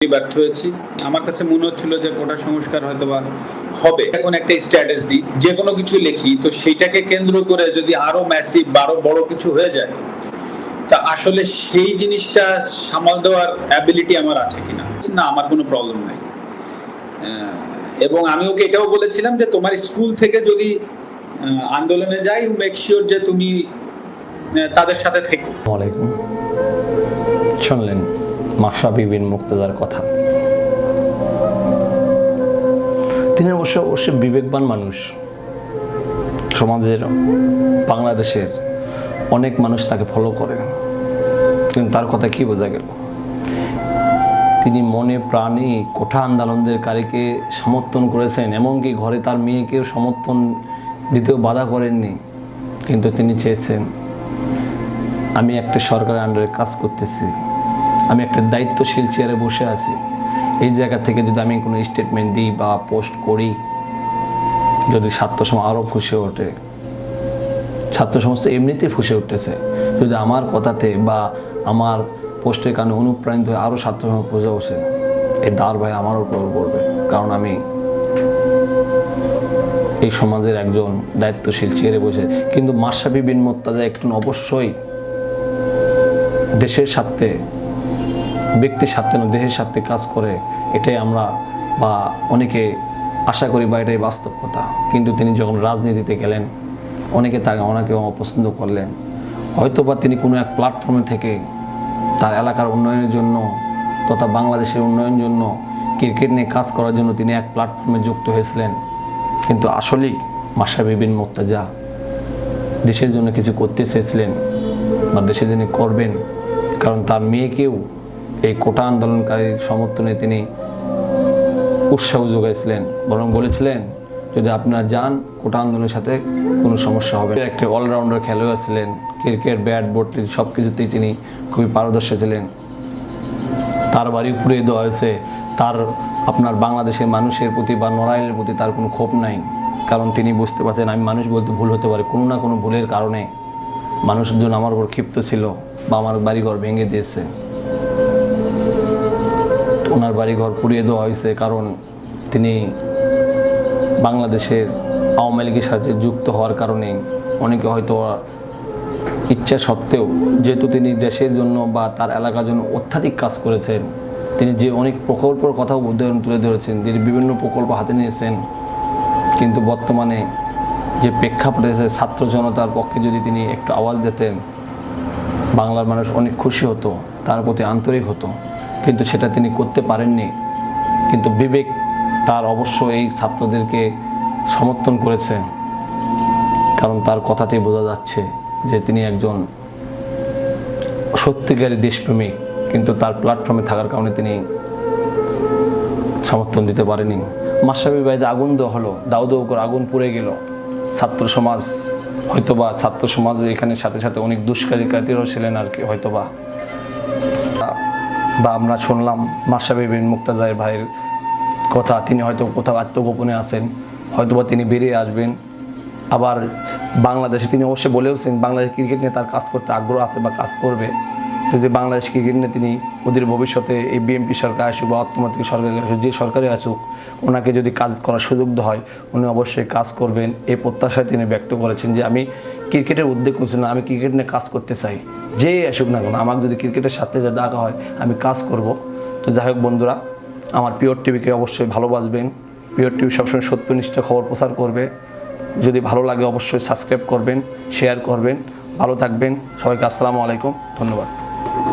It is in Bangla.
ব্যর্থ হয়েছি। আমার কাছে মনে হচ্ছিল যে কোটা সংস্কার হয়তো বা হবে। এখন একটা স্ট্র্যাটেজি যে কোনো কিছু লিখি, তো সেইটাকে কেন্দ্র করে যদি আরও ম্যাসিভ বারো বড় কিছু হয়ে যায়, তা আসলে সেই জিনিসটা সামাল দেওয়ার অ্যাবিলিটি আমার আছে কিনা? না, আমার কোনো প্রবলেম নাই। এবং আমি ওকে এটাও বলেছিলাম যে তোমার স্কুল থেকে যদি আন্দোলনে যাই মেক শিওর যে তুমি তাদের সাথে থেকো। শুনলেন মাশরাফি বিন মুক্তদার কথা। তিনি অবশ্য অবশ্যই বিবেকবান মানুষ। সমাজের, বাংলাদেশের অনেক মানুষ তাকে ফলো করে কিন্তু তার কথা কি বোঝা গেল? তিনি মনে প্রাণে কোঠা আন্দোলনকারীকে সমর্থন করেছেন, এমনকি ঘরে তার মেয়েকেও সমর্থন দিতেও বাধা করেননি। কিন্তু তিনি চেয়েছেন, আমি একটা সরকারের আন্ডারে কাজ করতেছি। আমি একটা দায়িত্বশীল চেয়ারে বসে আছি। এই জায়গা থেকে যদি আমি কোনো স্টেটমেন্ট দিই বা পোস্ট করি, যদি ছাত্র সমাজ আরও খুশি ওঠে, ছাত্র সমাজ তো এমনিতেই ফুসে উঠতেছে। যদি আমার কথাতে বা আমার পোস্টের কারণে অনুপ্রাণিত হয়ে আরও ছাত্র সমাজ বুঝে বসে এই দার ভাই আমার উপর পড়বে। কারণ আমি এই সমাজের একজন দায়িত্বশীল চেয়ারে বসে। কিন্তু মাসাবি বিন মোত্তাজা একটু অবশ্যই দেশের স্বার্থে ব্যক্তির স্বার্থে না, দেহের স্বার্থে কাজ করে, এটাই আমরা বা অনেকে আশা করি বা এটাই বাস্তব কথা। কিন্তু তিনি যখন রাজনীতিতে গেলেন, অনেকে তাকে ওনাকে অপছন্দ করলেন। হয়তো বা তিনি কোনো এক প্ল্যাটফর্মে থেকে তার এলাকার উন্নয়নের জন্য তথা বাংলাদেশের উন্নয়নের জন্য ক্রিকেট নিয়ে কাজ করার জন্য তিনি এক প্ল্যাটফর্মে যুক্ত হয়েছিলেন। কিন্তু আসলেই মাসাবি বিন মোত্তাজা দেশের জন্য কিছু করতে চেয়েছিলেন বা দেশের জন্য করবেন, কারণ তার মেয়েকেও এই কোটা আন্দোলনকারীর সমর্থনে তিনি উৎসাহ যোগাইছিলেন, বরং বলেছিলেন, যদি আপনারা যান, কোটা আন্দোলনের সাথে কোনো সমস্যা হবে। একটা অলরাউন্ডার খেলোয়াড় ছিলেন, ক্রিকেট, ব্যাট, বট সব কিছুতেই তিনি খুবই পারদর্শী ছিলেন। তার বাড়ি পুড়িয়ে দেওয়া হয়েছে, তার আপনার বাংলাদেশের মানুষের প্রতি বা নড়াইলের প্রতি তার কোনো ক্ষোভ নাই। কারণ তিনি বুঝতে পারছেন, আমি মানুষ বলতে ভুল হতে পারে, কোনো না কোনো ভুলের কারণে মানুষজন আমার উপর ক্ষিপ্ত ছিল বা আমার বাড়িঘর ভেঙে দিয়েছে। ওনার বাড়িঘর পুড়িয়ে দেওয়া হয়েছে কারণ তিনি বাংলাদেশের আওয়ামী লীগের সাথে যুক্ত হওয়ার কারণে অনেকে হয়তো ইচ্ছা সত্ত্বেও যেহেতু তিনি দেশের জন্য বা তার এলাকার জন্য অত্যাধিক কাজ করেছেন, তিনি যে অনেক প্রকল্পের কথাও উদাহরণ তুলে ধরেছেন, তিনি বিভিন্ন প্রকল্প হাতে নিয়েছেন। কিন্তু বর্তমানে যে প্রেক্ষাপটে ছাত্র জনতার পক্ষে যদি তিনি একটু আওয়াজ দিতেন, বাংলার মানুষ অনেক খুশি হতো, তার প্রতি আন্তরিক হতো। কিন্তু সেটা তিনি করতে পারেননি। কিন্তু বিবেক তার অবশ্য এই ছাত্রদেরকে সমর্থন করেছে। কারণ তার কথাতেই বোঝা যাচ্ছে যে তিনি একজন সত্যিকারী দেশপ্রেমিক কিন্তু তার প্ল্যাটফর্মে থাকার কারণে তিনি সমর্থন দিতে পারেনি মাসাবি বাড়িতে আগুন দেওয়া হলো দাউ দাউ করে আগুন পুড়ে গেল। ছাত্র সমাজ হয়তোবা, ছাত্র সমাজ এখানে সাথে সাথে অনেক দুষ্কারিকারীরাও ছিলেন আর কি হয়তোবা। বা আমরা শুনলাম মাসাবি বিন মুক্তাজায়ের ভাইয়ের কথা, তিনি হয়তো কোথাও আত্মগোপনে আছেন, হয়তোবা তিনি বেরিয়ে আসবেন। আবার বাংলাদেশে তিনি অবশ্যই বলেওছেন, বাংলাদেশ ক্রিকেট নিয়ে তার কাজ করতে আগ্রহ আছে বা কাজ করবে। যদি বাংলাদেশ ক্রিকেট নিয়ে তিনি ওদের ভবিষ্যতে এই বিএনপি সরকার আসুক বা অর্থমন্ত্রী সরকার আসুক, যে সরকারে আসুক, ওনাকে যদি কাজ করার সুযোগ হয়, উনি অবশ্যই কাজ করবেন। এই প্রত্যাশায় তিনি ব্যক্ত করেছেন যে আমি ক্রিকেটের উদ্যোগ করছি না, আমি ক্রিকেট নিয়ে কাজ করতে চাই। যে আসুক না কেন, আমাকে যদি ক্রিকেটের সাথে যা ডাকা হয়, আমি কাজ করব। তো যাই হোক বন্ধুরা, আমার পিওর টিভিকে অবশ্যই ভালোবাসবেন। পিওর টিভি সবসময় সত্যনিষ্ঠ খবর প্রচার করবে। যদি ভালো লাগে অবশ্যই সাবস্ক্রাইব করবেন শেয়ার করবেন। ভালো থাকবেন। সবাইকে আসসালামু আলাইকুম। ধন্যবাদ।